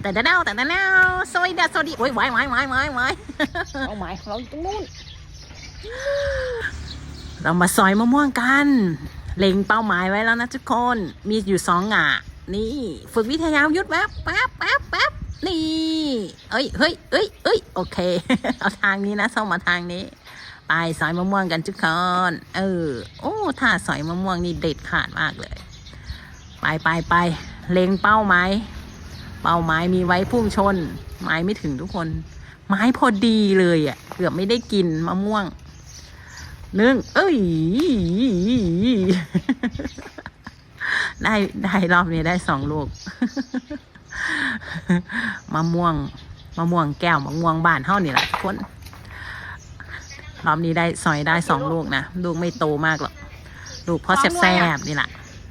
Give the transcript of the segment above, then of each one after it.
แต่แต่เน่าแต่แต่เน่าสวัสดีสวัสดีโอ้ยไว้ไว้ไว้ไว้ไว้เอาหมายของเราตรงนู้นเรามาซอยมะม่วงกัน เล็งเป้าหมายไว้แล้วนะทุกคน มีอยู่สองหงะนี่ ฝึกวิทยายุทธแป๊บแป๊บแป๊บแป๊บนี่เอ้ยเฮ้ยเอ้ยเอ้ยโอเค เอาทางนี้นะส่งมาทางนี้ ไปสอยมะม่วงกันทุกคน เออ โอ้ถ้าสอยมะม่วงนี่เด็ดขาดมากเลย ไปไปไปเล็งเป้าหมาย เป้าหมายมีไว้พุ่งชน ไม้ไม่ถึงทุกคน ไม้พอดีเลยอะ่ะ เกือบไม่ได้กินมะม่วงหนึ่งเอ้ย ได้ได้รอบนี้ได้สองลูกมะม่วงมะม่วงแก้วมะม่วงบ้านเท่านี่แหละทุกคนรอบนี้ได้ซอยได้สองลูกนะลูกไม่โตมากหรอกลูกเพราะแซ่บๆนี่แหละ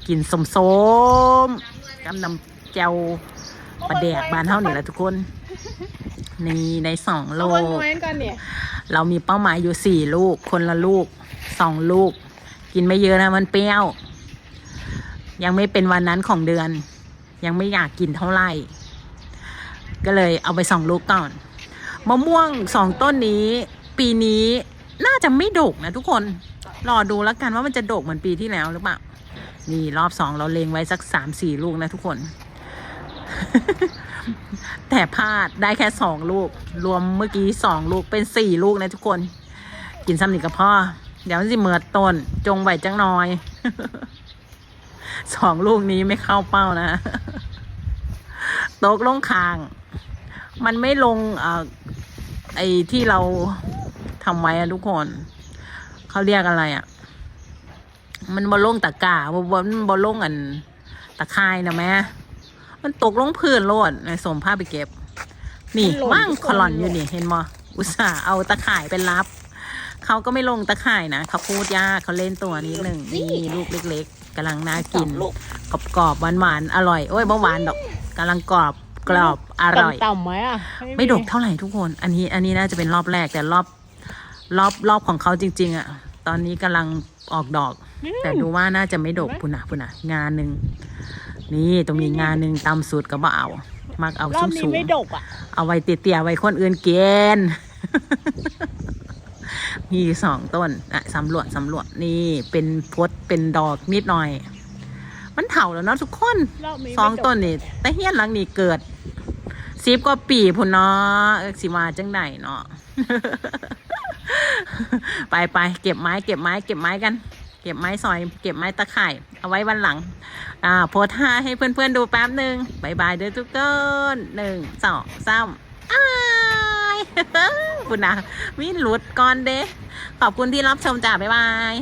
กินสมสมๆกำนำแจว ปลาแดกบ้านเท่านี่แหละทุกคน นี่ได้สองเอาลูบนกแหวนกันเนี่ยเรามีเป้าหมายอยู่สี่ลูก คนละลูกสองลูก กินไม่เยอะนะมันเปรี้ยว ยังไม่เป็นวันนั้นของเดือน ยังไม่อยากกินเท่าไหร่ ก็เลยเอาไปสองลูกก่อนมะม่วงสองต้นนี้ ปีนี้น่าจะไม่ดกนะทุกคน รอดูแล้วกันว่ามันจะดกเหมือนปีที่แล้วหรือเปล่านี่รอบสองเราเลงไว้สักสามสี่ลูกนะทุกคน แต่พลาดได้แค่สองลูก รวมเมื่อกี้สองลูกเป็นสี่ลูกนะทุกคน กินซ้ำนี่กับพ่อ เดี๋ยวมันสิเมือดต้น จงไหวจังน้อยสองลูกนี้ไม่เข้าเป้านะตกลงคาง มันไม่ลงเอ่อไอ้ที่เราทำไว้อะทุกคน เขาเรียกอะไรอะมันบอลลงตะกร้าบอบมันบอลงอันตะไคร่นะแม่ มันตกลงพื้นโลดในสมผ้าไปเก็บ นี่ว่างคลอนอยู่นี่เห็นมออุตส่าห์เอาตะข่ายเป็นรับ เขาก็ไม่ลงตะข่ายนะเขาพูดยากเขาเล่นตัวนี้หนึ่งนี่ลูกเล็ก ๆกำลังน่ากิน ลูกกรอบๆหวานๆอร่อย โอ้ยเบาหวานดอกกำลังกรอบกรอบอร่อย ต่ำๆไหมอะไม่ดกเท่าไหร่ทุกคน อันนี้อันนี้น่าจะเป็นรอบแรกแต่รอบรอบรอบของเขาจริง ๆอะ ตอนนี้กำลังออกดอก แต่ดูว่าน่าจะไม่ดกพุนนะพุนนะงานหนึ่ง นี่ตรงนี้งานหนึ่งตำสูตรก็บ่เอา มักเอารอสูบงนี้สูงไม่ดกอะ เอาไว้เตี้ยๆไว้คนอื่นเกณฑ์ มีสองต้นอะสำรวจสำรวจนี่เป็นพดเป็นดอกนิดหน่อย มันเถ่าแล้วเนาะทุกคน รอบนี้สองไม่ดกต้นนี่แต่เฮียนหลังนี่เกิดสิบกว่าปีพุ่นเนาะเอิ้นสิมาจังไดเนาะ ไปไปเก็บไม้เก็บไม้เก็บไม้กันเก็บไม้ซอย เก็บไม้ตะข่าย เอาไว้วันหลัง อ่า โพสท่าให้เพื่อนๆดูแป๊บหนึ่งบายบายเด้อทุกคนหนึ่งสองสามอ้ายคุณนนะมีหลุดก่อนเด้ขอบคุณที่รับชมจ้าบายบาย